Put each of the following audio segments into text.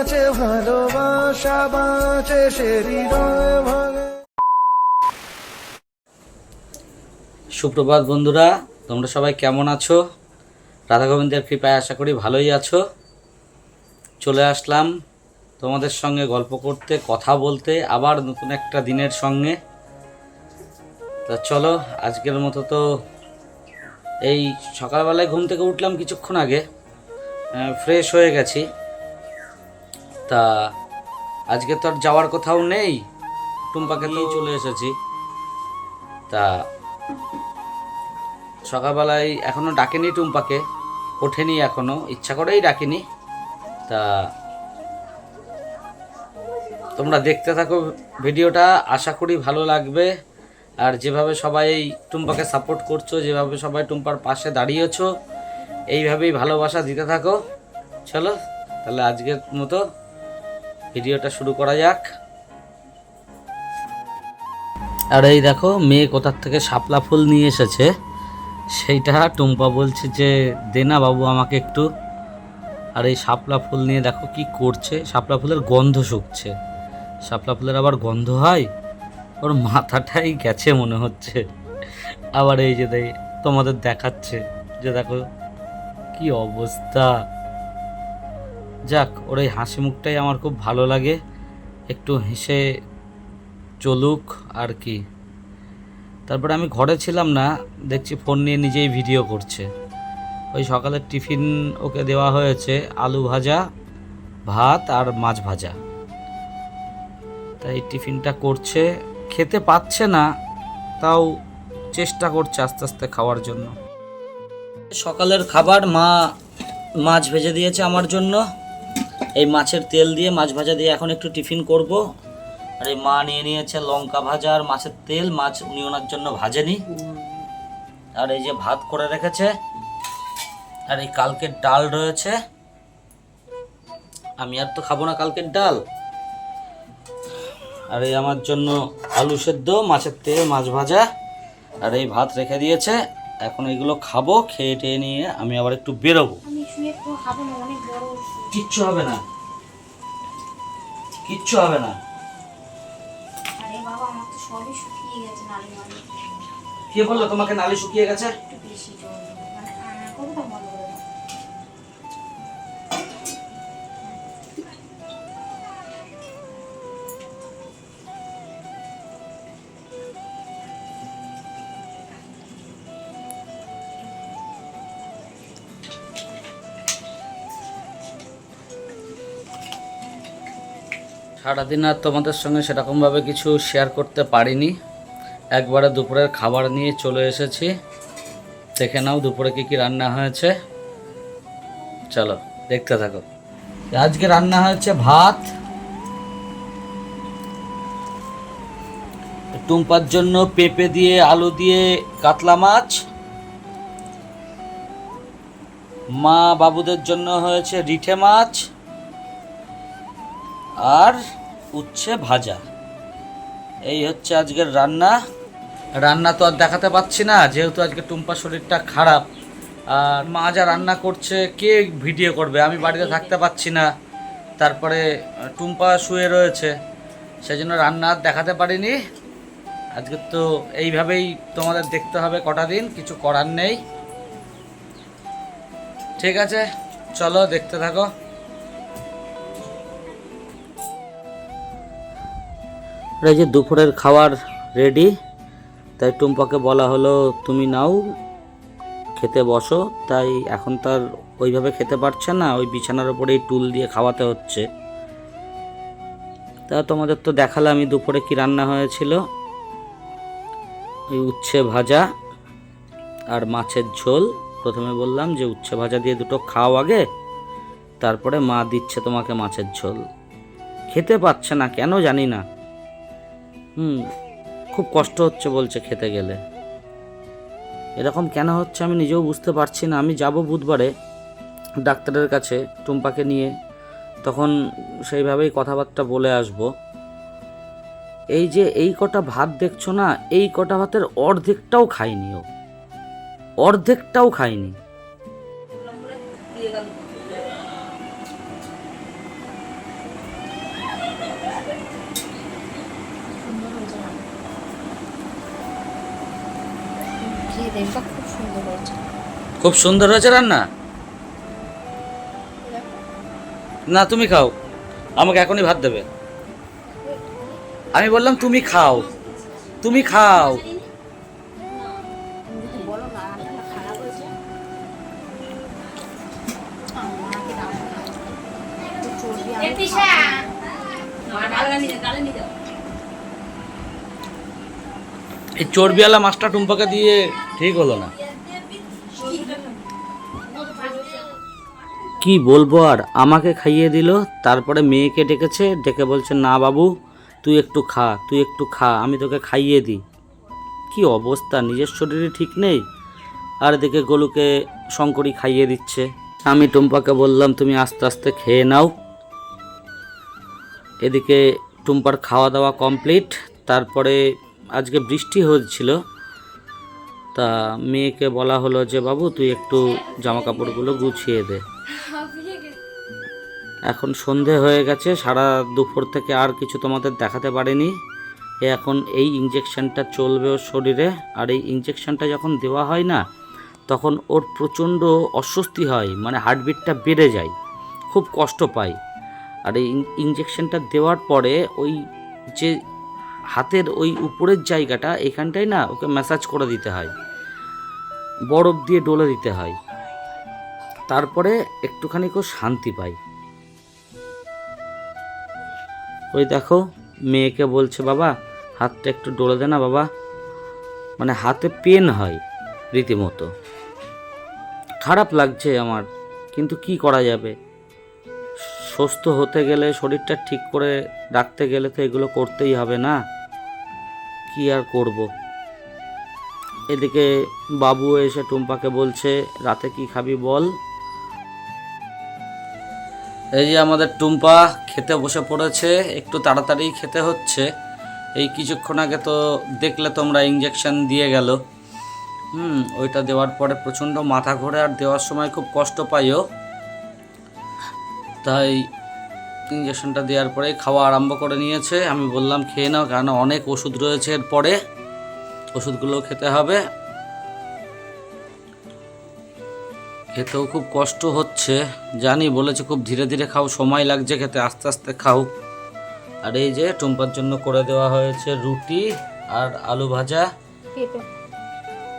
আছে ভালোবাসা, বাঁচে সুপ্রভাত বন্ধুরা, তোমরা সবাই কেমন আছো? রাধা গোবিন্দের কৃপায় আশা করি ভালোই আছো। চলে আসলাম তোমাদের সঙ্গে গল্প করতে, কথা বলতে, আবার নতুন একটা দিনের সঙ্গে। তা চলো, আজকের মতো তো এই সকালবেলায় ঘুম থেকে উঠলাম কিছুক্ষণ আগে। ফ্রেশ হয়ে গেছি। তা আজকে তো আর যাওয়ার কোথাও নেই। টুম্পাকে নিয়ে চলে এসেছি। তা সকালবেলায় এখনও ডাকেনি টুম্পাকে। ওঠেনি এখনও ইচ্ছা করেই ডাকিনি। তা তোমরা দেখতে থাকো ভিডিওটা। আশা করি ভালো লাগবে। আর যেভাবে সবাই টুম্পাকে সাপোর্ট করছ যেভাবে সবাই টুম্পার পাশে দাঁড়িয়েছো এইভাবেই ভালোবাসা দিতে থাকো। চলো তাহলে আজকের মতো ভিডিওটা শুরু করা যাক। আর এই দেখো, মেয়ে কোথার থেকে শাপলা ফুল নিয়ে এসেছে? সেইটা টুম্পা বলছে যে দেনা বাবু আমাকে একটু। আর এই শাপলা ফুল নিয়ে দেখো কি করছে। শাপলা ফুলের গন্ধ শুকছে। শাপলা ফুলের আবার গন্ধ হয়? ওর মাথাটাই গেছে মনে হচ্ছে। আবার এই যে তোমাদের দেখাচ্ছে। যে দেখো, কি অবস্থা। যাক, ওর এই হাসি মুখটাই আমার খুব ভালো লাগে। একটু হেসে চলুক আর কি। তারপরে আমি ঘরে ছিলাম না, দেখছি ফোন নিয়ে নিজেই ভিডিও করছে। ওই সকালের টিফিন ওকে দেওয়া হয়েছে, আলু ভাজা, ভাত আর মাছ ভাজা। তাই টিফিনটা করছে, খেতে পাচ্ছে না, তাও চেষ্টা করছে আস্তে আস্তে খাওয়ার জন্য। সকালের খাবার মা, মাছ ভেজে দিয়েছে আমার জন্য। এই মাছের তেল দিয়ে মাছ ভাজা দিয়ে এখন একটু টিফিন করব। আর এই মা নিয়ে নিয়েছে লঙ্কা ভাজা আর মাছের তেল মাছ উনি ওনার জন্য ভাজেনি। আর এই যে ভাত করে রেখেছে আর এই কালকের ডাল রয়েছে। আমি আর তো খাব না কালকের ডাল। আর এই আমার জন্য আলু সেদ্ধ মাছের তেল মাছ ভাজা আর এই ভাত রেখে দিয়েছে। এখন এগুলো খাব খেয়ে টেয়ে নিয়ে আমি আবার একটু বেরোবো। আমি শুয়ে না অনেক বড় কিচ্ছু হবে না। কিচ্ছু হবে না। আরে বাবা আমার তো সবই শুকিয়ে গেছে নালি নালি কে বলল তোমাকে নালি শুকিয়ে গেছে? একটু বেশি জল সারাদিন আর তোমাদের সঙ্গে সেরকমভাবে কিছু শেয়ার করতে পারিনি। একবারে দুপুরের খাবার নিয়ে চলে এসেছি। দেখে নাও দুপুরে কী কী রান্না হয়েছে। চলো, দেখতে থাকো। আজকে রান্না হয়েছে ভাত। টুম্পার জন্য পেঁপে দিয়ে, আলু দিয়ে কাতলা মাছ। মা বাবুদের জন্য হয়েছে রিঠে মাছ। আর উচ্ছে ভাজা। এই হচ্ছে আজকের রান্না। রান্না তো আর দেখাতে পাচ্ছি না, যেহেতু আজকে টুম্পা শরীরটা খারাপ। আর মা যা রান্না করছে, কে ভিডিও করবে? আমি বাড়িতে থাকতে পাচ্ছি না। তারপরে টুম্পা শুয়ে রয়েছে। সেই জন্য রান্না আর দেখাতে পারিনি। আজকে তো এইভাবেই তোমাদের দেখতে হবে কটা দিন, কিছু করার নেই। ঠিক আছে, চলো দেখতে থাকো। এই যে দুপুরের খাবার রেডি তাই টুম্পাকে বলা হলো, তুমি নাও, খেতে বসো। তাই এখন তার ওইভাবে খেতে পারছে না, ওই বিছানার উপরেই টুল দিয়ে খাওয়াতে হচ্ছে। তা তোমাদের তো দেখালাম আমি দুপুরে কি রান্না হয়েছিল। এই উচ্ছে ভাজা আর মাছের ঝোল। প্রথমে বললাম যে উচ্ছে ভাজা দিয়ে দুটো খাও আগে, তারপরে মা দিচ্ছে তোমাকে মাছের ঝোল। খেতে পাচ্ছে না, কেন জানি না। হুম, খুব কষ্ট হচ্ছে বলছে খেতে গেলে। এরকম কেন হচ্ছে আমি নিজেও বুঝতে পারছি না। আমি যাব বুধবারে ডাক্তারের কাছে টুম্পাকে নিয়ে। তখন সেইভাবেই কথাবার্তা বলে আসব। এই যে এই কটা ভাত দেখছ না, এই কটা ভাতের অর্ধেকটাও খাইনি ও। অর্ধেকটাও খাইনি। দেখবা খুব সুন্দর হয়েছে খুব সুন্দর হয়েছে রান্না না তুমি খাও আমাকে এখনই ভাত দেবে আমি বললাম তুমি খাও তুমি খাও যদি বলো না রান্নাটা খারাপ হয়েছে আমাকে দাও না। একটু চর্বি আমি খাব। এই চর্বিওয়ালা মাছটা টুম্পাকে দিয়ে ঠিক হলো না। কি বলব আর? আমাকে খাইয়ে দিল, তারপরে মেয়েকে ডেকেছে, ডেকে বলছে, না বাবু, তুই একটু খা, তুই একটু খা, আমি তোকে খাইয়ে দিই। কি অবস্থা? নিজের শরীরে ঠিক নেই? আর এদিকে গোলুকে শঙ্করী খাইয়ে দিচ্ছে। আমি টুম্পাকে বললাম, তুমি আস্তে আস্তে খেয়ে নাও। এদিকে টুম্পার খাওয়া দাওয়া কমপ্লিট, তারপরে আজকে বৃষ্টি হচ্ছিল, তা মেয়েকে বলা হলো যে, বাবু, তুই একটু জামা কাপড়গুলো গুছিয়ে দে। এখন সন্ধে হয়ে গেছে, সারা দুপুর থেকে আর কিছু তোমাদের দেখাতে পারিনি। এখন এই ইঞ্জেকশনটা চলবে ওর শরীরে, আর এই ইঞ্জেকশনটা যখন দেওয়া হয় না, তখন ওর প্রচণ্ড অস্বস্তি হয় মানে হার্টবিটটা বেড়ে যায়, খুব কষ্ট পায়। আর এই ইঞ্জেকশনটা দেওয়ার পরে ওই যে হাতের ওই উপরের জায়গাটা এখানটায় না ওকে ম্যাসাজ করে দিতে হয়। বরফ দিয়ে ডলে দিতে হয়। তারপরে একটুখানি কেউ শান্তি পায় ওই দেখো, মেয়েকে বলছে, বাবা, হাতটা একটু ডলে দে না বাবা। মানে হাতে পেন হয় রীতিমতো। খারাপ লাগছে আমার, কিন্তু কি করা যাবে? সুস্থ হতে গেলে শরীরটা ঠিক করে রাখতে গেলে তো এগুলো করতেই হবে না। কি আর করব? এদিকে বাবু এসে টুম্পাকে বলছে, রাতে কি খাবি বল? এই যে আমাদের টুম্পা খেতে বসে পড়েছে, একটু তাড়াতাড়ি খেতে হচ্ছে। এই কিছুক্ষণ আগে তো দেখলে তোমরা ইঞ্জেকশন দিয়ে গেল। হুম, ওইটা দেওয়ার পরে প্রচণ্ড মাথা ঘোরে আর দেওয়ার সময় খুব কষ্ট পাইও। তাই ইঞ্জেকশনটা দেওয়ার পরে খাওয়া আরম্ভ করে নিয়েছে। আমি বললাম খেয়ে নাও কারণ অনেক ওষুধ রয়েছে এরপরে। ওষুধগুলো খেতে হবে। খেতেও খুব কষ্ট হচ্ছে। জানি বলেছে খুব ধীরে ধীরে খাও সময় লাগছে খেতে আস্তে আস্তে খাও। আর এই যে টুম্পার জন্য করে দেওয়া হয়েছে রুটি আর আলু ভাজা।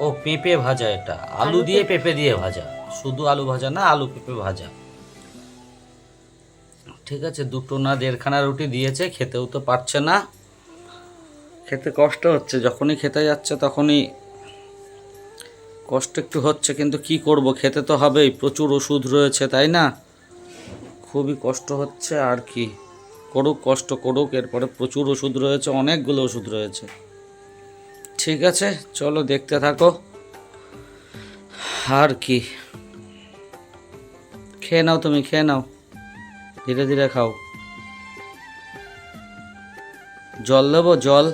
ও পেঁপে ভাজা এটা। আলু দিয়ে পেঁপে দিয়ে ভাজা। শুধু আলু ভাজা না আলু পেঁপে ভাজা। ঠিক আছে, দুটো না দেড়খানা রুটি দিয়েছে, খেতেও তো পারছে না। খেতে কষ্ট হচ্ছে, যখনই খেতে যাচ্ছে তখনই কষ্ট একটু হচ্ছে, কিন্তু কি করব, খেতে তো হবেই, প্রচুর ওষুধ রয়েছে, তাই না? খুবই কষ্ট হচ্ছে আর কি, করুক কষ্ট করুক, এরপরে প্রচুর ওষুধ রয়েছে, অনেকগুলো ওষুধ রয়েছে। ঠিক আছে, চলো দেখতে থাকো, আর কি। খেয়ে নাও তুমি, খেয়ে নাও। ধীরে ধীরে খাও। জল দেবো জল।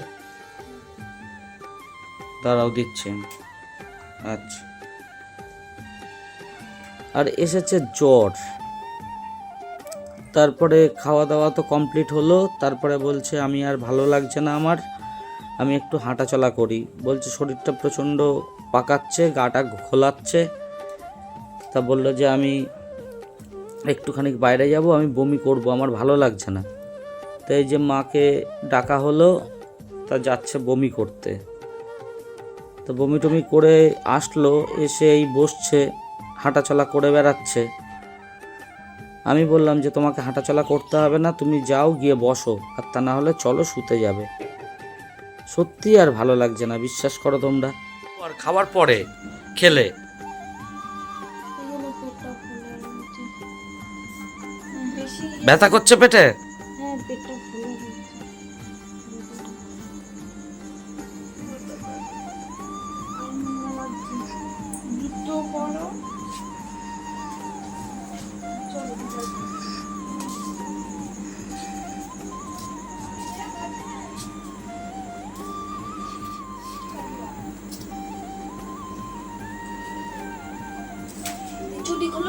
দাঁড়াও দিচ্ছি। আচ্ছা। আর এসেছে জ্বর। তারপরে খাওয়া দাওয়া তো কমপ্লিট হলো, তারপরে বলছে, আমি আর ভালো লাগছে না আমার, আমি একটু হাঁটাচলা করি। বলছে, শরীরটা প্রচণ্ড পাকাচ্ছে, গাটা খোলাচ্ছে তা বলল যে, আমি একটুখানি বাইরে যাব, আমি বমি করব, আমার ভালো লাগছে না। তো এই যে মাকে ডাকা হলো, তা যাচ্ছে বমি করতে। তো বমি টমি করে আসলো, এসে এই বসছে, হাঁটাচলা করে বেড়াচ্ছে। আমি বললাম যে, তোমাকে হাঁটাচলা করতে হবে না, তুমি যাও, গিয়ে বসো, আর তা না হলে চলো শুতে যাবে। সত্যি আর ভালো লাগছে না, বিশ্বাস করো তোমরা। আর খাওয়ার পরে খেলে। ব্যথা করছে পেটে? হ্যাঁ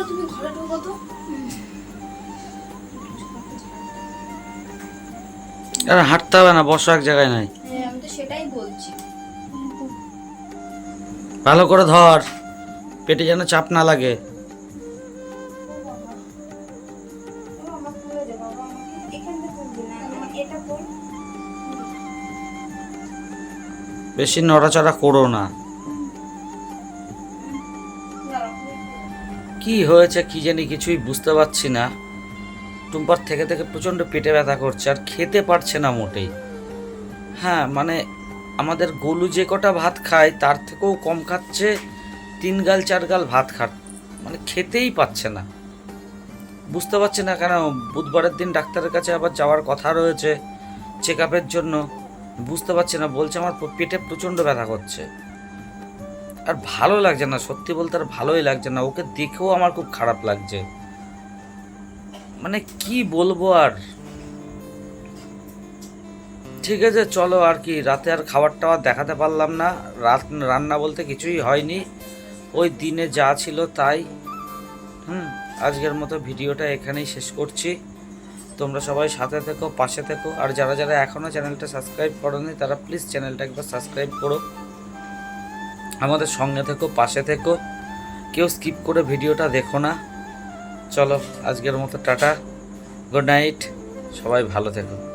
তুমি ঘরে ঢোকো তো। আর হাঁটতে হবে না বসো এক জায়গায় নাই। হ্যাঁ আমি তো সেটাই বলছি। ভালো করে ধর পেটে যেন চাপ না লাগে। বেশি নড়াচড়া করো না। কি হয়েছে কি জানি কিছুই বুঝতে পারছি না। টুম্পার থেকে থেকে প্রচণ্ড পেটে ব্যথা করছে আর খেতে পারছে না মোটেই। হ্যাঁ মানে আমাদের গোলু যে কটা ভাত খায়, তার থেকেও কম খাচ্ছে, তিন গাল, চার গাল ভাত খা মানে খেতেই পাচ্ছে না। বুঝতে পারছি না কেন, বুধবারের দিন ডাক্তারের কাছে আবার যাওয়ার কথা রয়েছে চেক আপের জন্য। বুঝতে পারছি না, বলছে আমার পেটে প্রচণ্ড ব্যথা করছে। আর ভালো লাগছে না, সত্যি বলতে আর ভালোই লাগছে না, ওকে দেখেও আমার খুব খারাপ লাগছে। মানে কি বলব আর? ঠিক আছে, চলো আর কি, রাতে আর খাবার টাবার দেখাতে পারলাম না। রাত রান্না বলতে কিছুই হয়নি। ওই দিনে যা ছিল তাই। হুম, আজকের মতো ভিডিওটা এখানেই শেষ করছি। তোমরা সবাই সাথে থেকো, পাশে থেকো। আর যারা যারা এখনও চ্যানেলটা সাবস্ক্রাইব করোনি, তারা প্লিজ চ্যানেলটা একবার সাবস্ক্রাইব করো। আমাদের সঙ্গে থেকো, পাশে থেকো। কেউ স্কিপ করে ভিডিওটা দেখো না। চলো আজকের মতো টাটা। Good night. সবাই ভালো থেকো।